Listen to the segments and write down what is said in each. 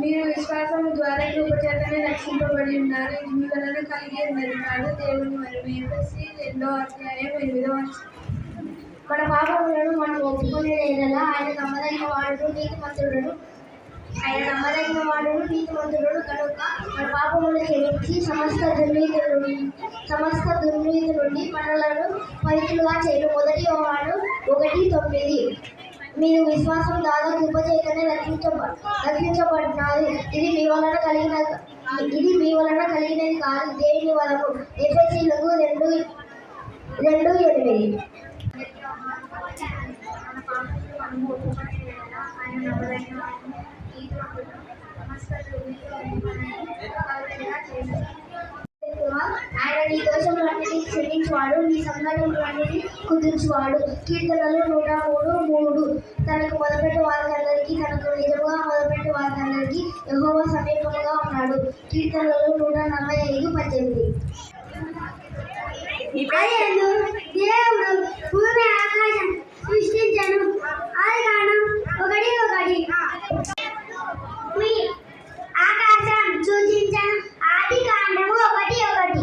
మీరు విశ్వాసం ద్వారా కృపచేతనే రక్షింపబడి ఉన్నారు. ఇది మీ వలన కలిగి ఉన్నది కాదు దేవుని మరి ఎఫ్ఎస్సి రెండో అధ్యాయం ఎనిమిదో మన పాపములను మనం ఒప్పుకునే లేదా ఆయన నమ్మదగిన వాడును నీతిమంతుడును. ఆయన నమ్మదగిన వాడును నీతిమంతుడును కనుక మన పాపములను క్షమించి సమస్త దుర్నీతి నుండి సమస్త దుర్నీతి నుండి మనలను పవిత్రులుగా చేయడం మొదటి వాడు ఒకటి తొమ్మిది. మీరు విశ్వాసం ద్వారా కృప చేయకనే ఇది మీ వలన కలిగిన ఇది మీ వలన కలిగినది కాదు దేవుని వలన ఎఫ్ఎస్సీలకు రెండు రెండు ఎనిమిది ఆయన నీ దోషములన్నిటినీ క్షమించువాడు నీ సంఘటనలన్నిటినీ కుదిర్చువాడు కీర్తనలు నూట మూడు మూడు తనకు మొదపెట్టు వారికందరికీ నిజముగా మొదలుపెట్టి వారందరికీ ఎగువ సమీపంగా ఉన్నాడు. కీర్తనలు నూట నలభై ఐదు పద్దెనిమిది. దేవుడు భూమి ఆకాశం సృష్టించను. ఆది ఒకటి ఒకటి. మీ ఆకాశం సూచించను ఆది కాండము ఒకటి ఒకటి.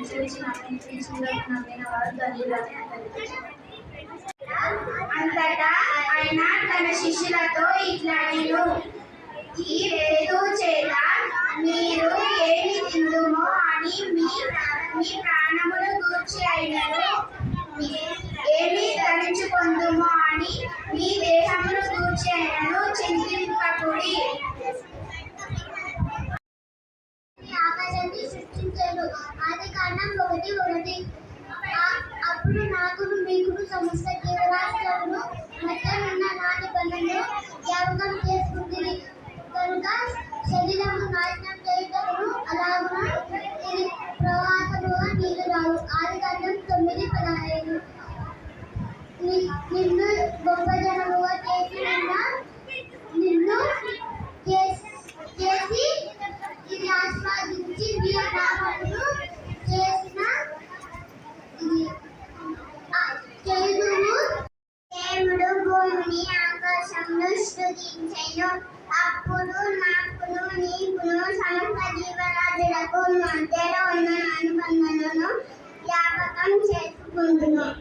చూసి నమ్మిన వారు ధన్యులని ఆయన తన శిష్యులతో ఇట్లా ఈ రేతు చేత మీరు ఏమి తిందుమో అని మీ మీ ప్రాణములు గూర్చి అయినను. ఏమి ధరించుకుందుమో అని మీ దేహమును గూర్చి అయినను చింతింపకుడి. ఆకాశాన్ని సృష్టించాడు ఆది కారణం ఒకటి ఒకటి అప్పుడు నాకు మీకు సమస్య నిన్ను గొప్ప జనముగా చేసి నిన్ను చేసి ఇది ఆస్వాదించి నీ నామమును చేసిన ఇది. ఆ చేదును దేవుడు భూమిని ఆకాశంలో సృజించెను. అప్పుడు నాకును నీకును సమస్త జీవరాజులకు మధ్యలో ఉన్న అనుబంధనను జ్ఞాపకం చేసుకుంటున్నాను